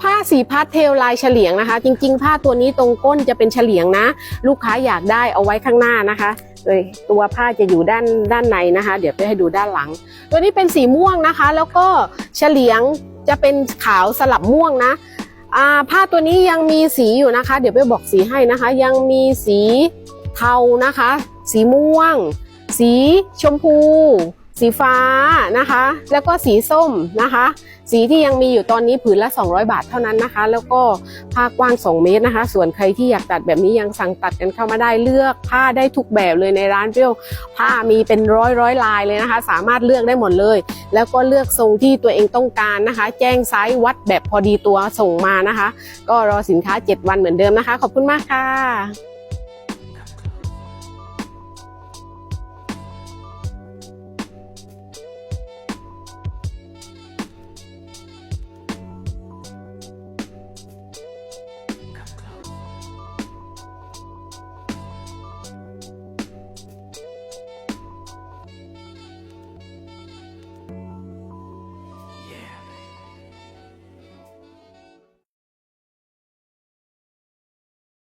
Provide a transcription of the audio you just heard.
ผ้าสีพาสเทลลายเฉลียงนะคะ จริง ๆ ผ้าตัวนี้ตรงก้นจะเป็นเฉลียงนะ ลูกค้าอยากได้เอาไว้ข้างหน้านะคะโดยตัวผ้าจะอยู่ด้านด้านในนะคะ เดี๋ยวไปให้ดูด้านหลัง ตัวนี้เป็นสีม่วงนะคะ แล้วก็เฉลียงจะเป็นขาวสลับม่วงนะผ้าตัวนี้ยังมีสีอยู่นะคะ เดี๋ยวไปบอกสีให้นะคะ ยังมีสีเทานะคะ สีม่วง สีชมพู สีฟ้านะคะ แล้วก็สีส้มนะคะ สีที่ยังมีอยู่ตอนนี้ผืนละ 200 บาทเท่านั้นนะคะ แล้วก็ผ้ากว้าง 2 เมตรนะคะ ส่วนใครที่อยากตัดแบบนี้ยังสั่งตัดกันเข้ามาได้เลือกผ้าได้ทุกแบบเลยในร้านเปรี้ยวผ้ามีเป็นร้อยร้อยลายเลยนะคะ สามารถเลือกได้หมดเลย แล้วก็เลือกทรงที่ตัวเองต้องการนะคะ แจ้งไซส์วัดแบบพอดีตัวส่งมานะคะ ก็รอสินค้า 7 วันเหมือนเดิมนะคะ ขอบคุณมากค่ะ